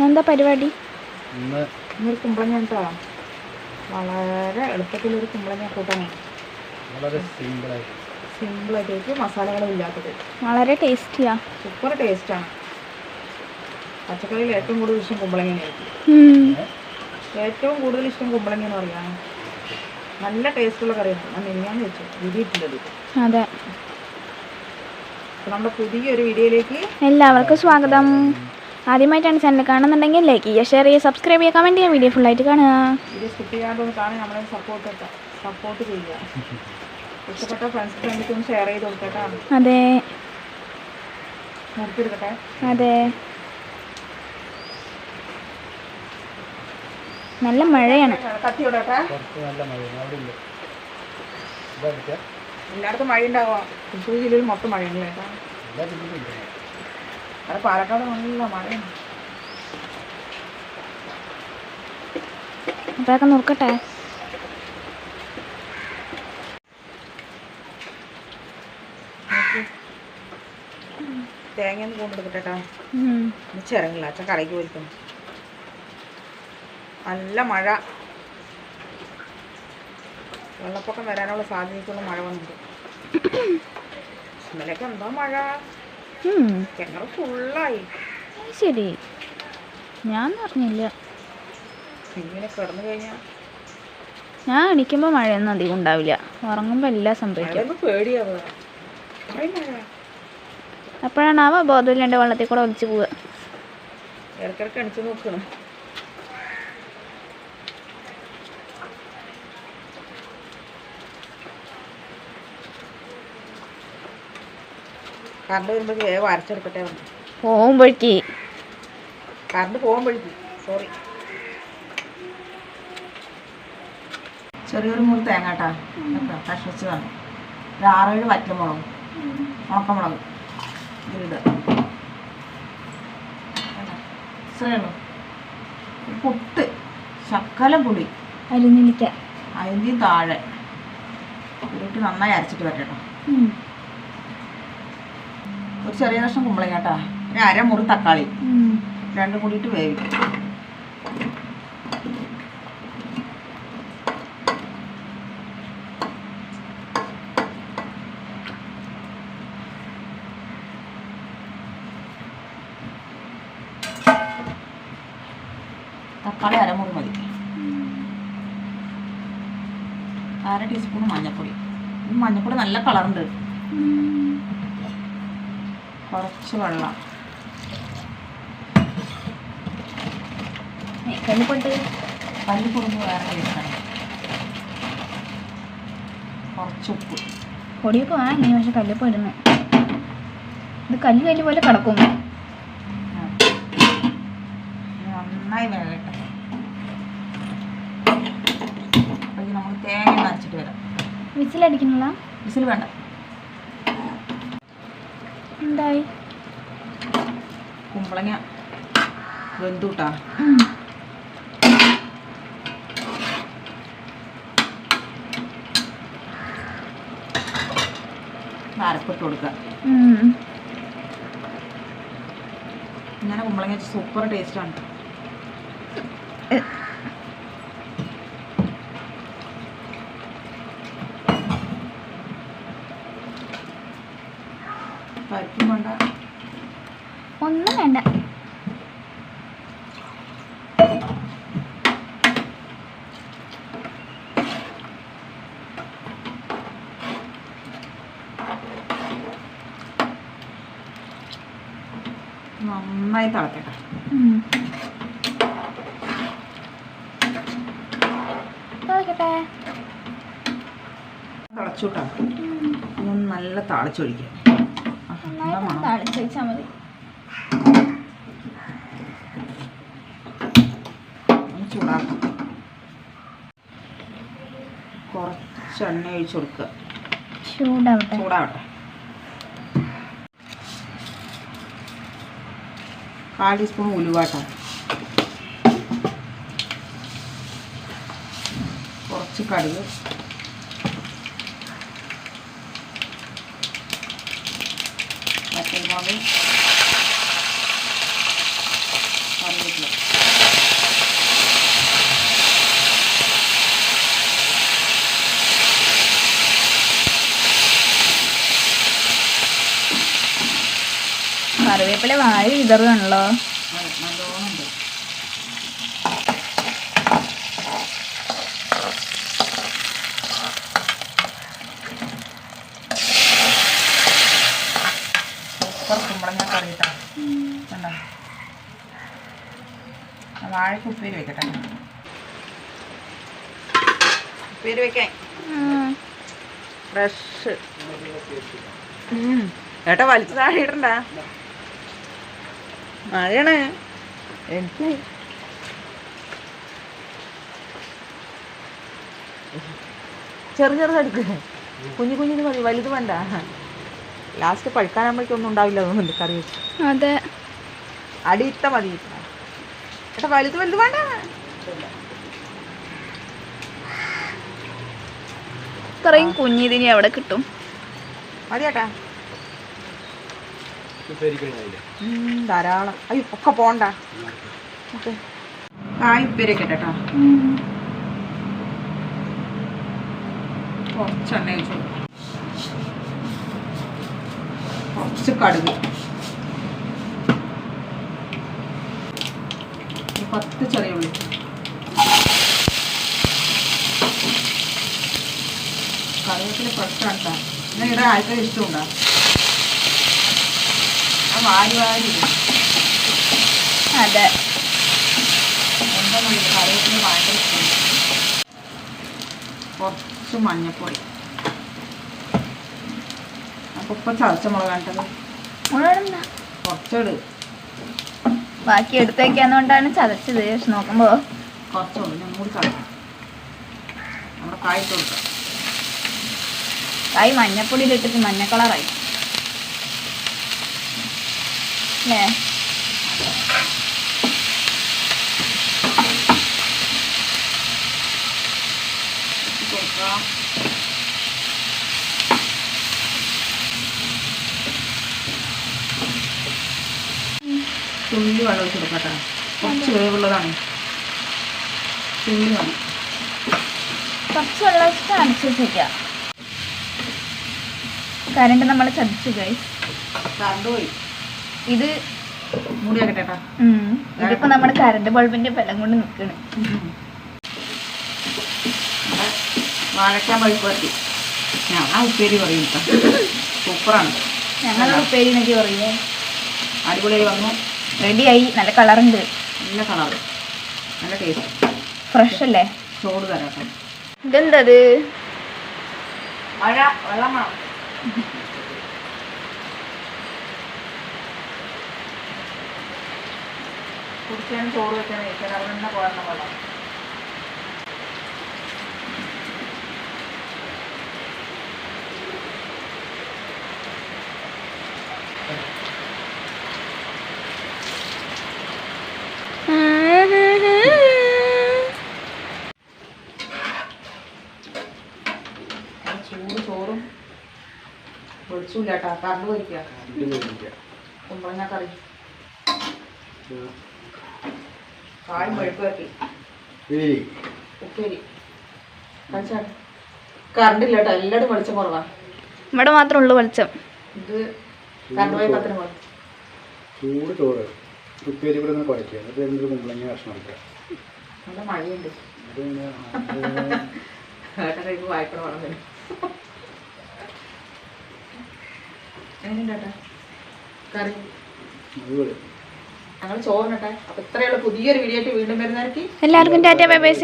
എന്താ പരിപാടി? ഇന്ന് ഇന്നൊരു കുമ്പളങ്ങ കേട്ടോ വളരെ എളുപ്പത്തിലൊരു കുമ്പളങ്ങ കൂട്ടാണ് വളരെ സിമ്പിളായിട്ട് സിമ്പിളായിട്ട് മസാലകളും ഇല്ലാത്തത്. വളരെ ടേസ്റ്റിയാ. സൂപ്പർ ടേസ്റ്റാണ്. പച്ചക്കറിയിൽ ഏറ്റവും കൂടുതൽ ഇഷ്ടം കുമ്പളങ്ങനെയായിരിക്കും. ഏറ്റവും കൂടുതൽ ഇഷ്ടം കുമ്പളങ്ങ എന്ന് പറയാം നല്ല ടേസ്റ്റുള്ള കറിയാണ്. ഞാൻ മിനിയാന്ന് വെച്ചു. വിരിയിട്ടുള്ളത് അതെ. നമ്മുടെ പുതിയൊരു വീഡിയോയിലേക്ക് എല്ലാവർക്കും സ്വാഗതം. ആദ്യമായിട്ടാണ് ചാനൽ കാണുന്നുണ്ടെങ്കിൽ ലൈക്ക് ചെയ്യുക ഷെയർ ചെയ്യുക സബ്സ്ക്രൈബ് ചെയ്യുക കമന്റ് ചെയ്യുക വീഡിയോ ഫുള്ളായിട്ട് കാണുക. വീഡിയോ സ്കിപ്പ് ചെയ്യാണ്ടൊന്ന് നമ്മളെ സപ്പോർട്ട് സപ്പോർട്ട് ചെയ്യുക. ഇഷ്ടപ്പെട്ട ഫ്രണ്ട്സ് ഫ്രണ്ട്സ് ഷെയർ ചെയ്ത് കൊടുക്കട്ടോ അതെ. അതെ. നല്ല മഴയാണ്. മഴയാണ് എല്ലായിടത്തും മഴ ഉണ്ടാവുക തൃശ്ശൂർ ജില്ലയിൽ മൊത്തം മഴയുണ്ട് കേട്ടോ. അത് പാലക്കാട് നല്ല മഴയാണ്. അപ്പോഴൊക്കെ നോക്കട്ടെ. തേങ്ങ ഒന്ന് കൊണ്ടെടുക്കട്ടെ കേട്ടോ ഉം. ഇന്ന് ചിറങ്ങില്ല അച്ഛൻ കടയ്ക്ക് പോയിരിക്കും നല്ല മഴ. വെള്ളപ്പൊക്കം വരാനുള്ള സാധ്യതയ്ക്കുള്ള മഴ വന്നിട്ട് ഇന്നലെയൊക്കെ എന്താ മഴ. കിണർ ഫുള്ളായി ശരി. ഞാൻ അറിഞ്ഞില്ല ഇങ്ങനെ കിടന്നു കഴിഞ്ഞാൽ ഞാൻ എണീക്കുമ്പോൾ മഴയൊന്നും അധികം ഉണ്ടാവില്ല. ഉറങ്ങുമ്പോൾ എല്ലാം സംഭവിക്കും. അപ്പോഴാണ് അവ ബോധമില്ലാണ്ട് വെള്ളത്തിൽ കൂടെ ഒലിച്ചു പോവുക. ഇടക്കിടക്ക് അണിച്ചു നോക്കണം. കറണ്ട് വരുമ്പോൾ വേഗം അരച്ചെടുക്കട്ടെ പോകുമ്പോഴേക്ക്. കറണ്ട് പോകുമ്പോഴേക്ക്. സോറി ചെറിയൊരു മുറി തേങ്ങ കേട്ടാ. കഷ്ണിച്ചതാണ് ഒരു ആറേഴ് വറ്റൽമുളക്. ഉണക്കമുളക്. ഇതിലിടുക. പുട്ട്. ശക്കല പുളി. അരിഞ്ഞിരിക്ക. അതിന്റെയും താഴെ. ഇതിട്ട് നന്നായി അരച്ചിട്ട് വരട്ടോ ഒരു ചെറിയ കഷ്ണം കുമ്പളങ്ങ കേട്ടാ. ഒരു അരമുറി തക്കാളി. രണ്ടും കൂടിയിട്ട് വേവിക്കും. തക്കാളി അരമുറി മതി. അര ടീസ്പൂൺ മഞ്ഞൾപ്പൊടി. മഞ്ഞൾപ്പൊടി നല്ല കളറുണ്ട്. കുറച്ച് വെള്ളം. കല്ലിപ്പൊട്ട് കല്ലിപ്പൊടി വേറെ ടേസ്റ്റാണ് കുറച്ച് ഉപ്പ്. പൊടിയൊക്കെ വാങ്ങി പക്ഷെ കല്ലുപ്പ് ഇടുന്നു ഇത് കല്ല് കല്ല് പോലെ കിടക്കും. നന്നായി വേകട്ടെ. നമുക്ക് നമ്മൾ തേങ്ങ നരച്ചിട്ട് വരാം. വിസിലടിക്കുന്നില്ല വിസിൽ വേണ്ട. എന്തായി? കുമ്പളങ്ങ. വെന്തുട്ടാ. അരപ്പിട്ട് കൊടുക്കുക ഇങ്ങനെ കുമ്പളങ്ങ സൂപ്പർ ടേസ്റ്റാണ് പരിപ്പും വേണ്ട ഒന്നും വേണ്ട നന്നായി തിളക്കട്ടെ. തിളക്കട്ടെ. തിളച്ചുട്ടാ. ഒന്ന് നല്ല തിളച്ചൊഴിക്കുക ആഹാ, എന്താ നന്നായിട്ട് മണം. താളിച്ച് വെച്ചാൽ മതി ചൂടാക്കാം കുറച്ച് എണ്ണ ഒഴിച്ച് കൊടുക്കുക. ചൂടാവട്ടെ. ചൂടാവട്ടെ. കാൽ ടീസ്പൂൺ ഉലുവാട്ടോ. കുറച്ച് കടുക്. പച്ചമുളക്. കറിവേപ്പില. കറിവേപ്പില വാഴ വിതറുകയാണല്ലോ വാഴയ്ക്ക് ഉപ്പേരി വെക്കട്ടെ. ഉപ്പേരി വെക്കാൻ. ഫ്രഷ്. ഏട്ടാ വലിച്ചു താഴെ ഇടണ്ട. മഴയാണ് എനിക്ക് ചെറു ചെറുതെടുക്ക് കുഞ്ഞു കുഞ്ഞിന് മതി വലുത് വേണ്ട. ലാസ്റ്റ് പഴുക്കാനാകുമ്പോഴേക്കും ഒന്നും ഉണ്ടാവില്ല തോന്നുന്നുണ്ട് കറി വെച്ച്. അതെ. അടിയിട്ട മതി. ഏട്ടാ വലുത് വലുത് വേണ്ട. ഇത്രയും കുഞ്ഞിതിനി അവിടെ കിട്ടും? മതി ഏട്ടാ ഉപ്പേരിക്കണില്ലേ ഉം, ധാരാളം. അയ്യോ ഒക്കെ പോണ്ട. ഓക്കെ. കായ് ഉപ്പേരി ഒക്കെ കേട്ടോ കുറച്ച് എണ്ണ കൊടുക്കാം. കുറച്ച് കടുക്. പത്ത് ചെറിയ ഉള്ളി. കറിവേപ്പില ഫ്രഷ് ആണ് കേട്ടോ ഇങ്ങനെ ഇവിടെ ആൾക്കാർ ഇഷ്ടമുണ്ടോ? ആ വാരി വാരി. അതെ. കുറച്ച് മഞ്ഞപ്പൊടി അപ്പോൾ ഇപ്പം ചതച്ച മുളക് കുറച്ചിട്. ബാക്കി എടുത്തേക്കാന്നുകൊണ്ടാണ് ചതച്ചത്. പക്ഷെ നോക്കുമ്പോ കുറച്ചുള്ളൂ. ഞാൻ കൂടി ചതക്കാം. നമ്മുടെ കായിട്ട് കൊടുക്കാം. കായ് മഞ്ഞപ്പൊടിയിലിട്ടിട്ട് മഞ്ഞ കളറായി. അല്ലേ ഇട്ട് കൊടുക്കാം തുള്ളി വെള്ളം ഒഴിച്ച് കൊടുക്കാം കേട്ടോ. കുറച്ച് വേവുള്ളതാണ്. തുള്ളി വേണം. കുറച്ച് വെള്ളം വെച്ചിട്ട് അടച്ചു കരണ്ട് നമ്മൾ ചതിച്ചു കൈ കറണ്ട് പോയി. ഇത് മൂടി വെക്കട്ടെ ഇതിപ്പോ നമ്മുടെ കരണ്ട് ബൾബിന്റെ ബലം കൊണ്ട് നിൽക്കണ് വാഴക്കാൻ പറ്റി ഉപ്പേരി പറയും കേട്ടോ സൂപ്പറാണ്. ഞങ്ങൾ ഉപ്പേരി എന്നൊക്കെ പറയേ. അടിപൊളിയായി വന്നു. റെഡിയായി നല്ല കളറുണ്ട്. നല്ല കളർ നല്ല ടേസ്റ്റ് ഫ്രഷ് അല്ലേ? ചോറ് തരാം കേട്ടോ ഇതെന്തത്? മഴ വെള്ളം വേണം കുടിക്കാൻ ചോറ് വെക്കാൻ കഴിക്കാൻ അവിടെ തന്നെ പോകണം വെള്ളം ചൂട് ചോറും വെളിച്ചില്ല കേട്ടോ കറണ്ട് പോയിരിക്കുക കുമ്പളങ്ങ കറി. കായും മെഴുക്ക് പറ്റി ഉപ്പേരി. കറണ്ട് ഇല്ല കേട്ടോ എല്ലായിടും വെളിച്ചം കുറവാ. ഇവിടെ മാത്രമേ ഉള്ളൂ വെളിച്ചം. ഇത് കറണ്ട് പോയി പത്രം ചൂട് ചോറ്. ഉപ്പേരി കൂടെ ഒന്ന് കുഴക്കുക എന്നിട്ട് എന്തൊരു കുമ്പളങ്ങ കഷ്ണം എടുക്കുക നല്ല മഴയുണ്ട്. വായിക്കണ വേണം എങ്ങനെയുണ്ട് കറി? അടിപൊളി. ഞങ്ങൾ ചോറിനട്ടെ അപ്പോൾ ഇത്രയുള്ള പുതിയൊരു വീഡിയോ ആയിട്ട് വീണ്ടും വരുന്നവർക്ക് എല്ലാവർക്കും ടാറ്റ ബൈ ബൈ